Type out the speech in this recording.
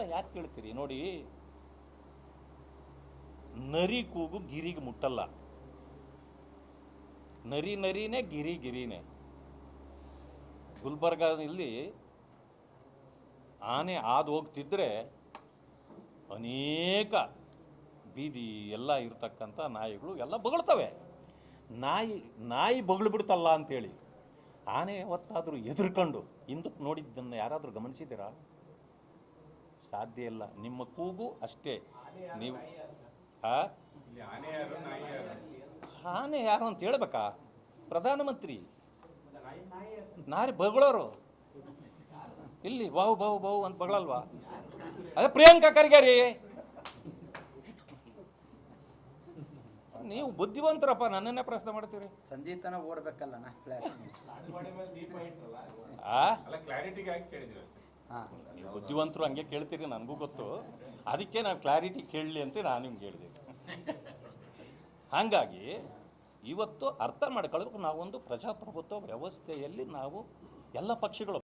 ಯಾಕೆ ಕೇಳ್ತೀರಿ? ನೋಡಿ, ನರಿ ಕೂಗು ಗಿರಿಗೆ ಮುಟ್ಟಲ್ಲ. ನರಿ ನರಿನೇ ಗಿರಿ ಗಿರಿನೇ. ಗುಲ್ಬರ್ಗಾದಲ್ಲಿ ಆನೆ ಹಾದು ಹೋಗ್ತಿದ್ರೆ ಅನೇಕ ಬೀದಿ ಎಲ್ಲ ಇರ್ತಕ್ಕಂಥ ನಾಯಿಗಳು ಎಲ್ಲ ಬಗಳ್ತವೆ. ನಾಯಿ ನಾಯಿ ಬಗಳ್ಬಿಡ್ತಲ್ಲ ಅಂತೇಳಿ. ಆನೆ ಹೊತ್ತಾದರೂ ಎದುರ್ಕೊಂಡು ಹಿಂದಕ್ಕೆ ನೋಡಿದ್ದನ್ನು ಯಾರಾದರೂ ಗಮನಿಸಿದ್ದೀರಾ? ಸಾಧ್ಯ ಇಲ್ಲ. ನಿಮ್ಮ ಕೂಗು ಅಷ್ಟೇ. ನೀವು ಆ? ಆನೆ ಯಾರು ಅಂತ ಹೇಳ್ಬೇಕಾ? ಪ್ರಧಾನಮಂತ್ರಿ. ನಾರಿ ಬಗಳೋರು. ಇಲ್ಲಿ ಬಾವು ಬಾವು ಬಾವು ಅಂತ ಬಗಳಲ್ವಾ? ಅದೇ ಪ್ರಿಯಾಂಕಾ ಖರ್ಗೆ ರೀ ನೀವು ಬುದ್ಧಿವಂತರಪ್ಪ ನನ್ನನ್ನೇ ಪ್ರಶ್ನೆ ಮಾಡ್ತೀರಿ? ಸಂಜೀತನ ಓಡ್ಬೇಕಲ್ಲಣ್ಣ ಫ್ಲಾಶ್ ಆ? ನೀವು ಬುದ್ಧಿವಂತರು ಹಂಗೆ ಕೇಳ್ತೀರಿ, ನನಗೂ ಗೊತ್ತು. ಅದಕ್ಕೆ ನಾನು ಕ್ಲಾರಿಟಿ ಕೇಳಲಿ ಅಂತ ನಾನು ನಿಮ್ಗೆ ಹೇಳಿದೆ. ಹಾಗಾಗಿ ಇವತ್ತು ಅರ್ಥ ಮಾಡ್ಕೊಳ್ಬೇಕು, ನಾವೊಂದು ಪ್ರಜಾಪ್ರಭುತ್ವ ವ್ಯವಸ್ಥೆಯಲ್ಲಿ ನಾವು ಎಲ್ಲ ಪಕ್ಷಗಳು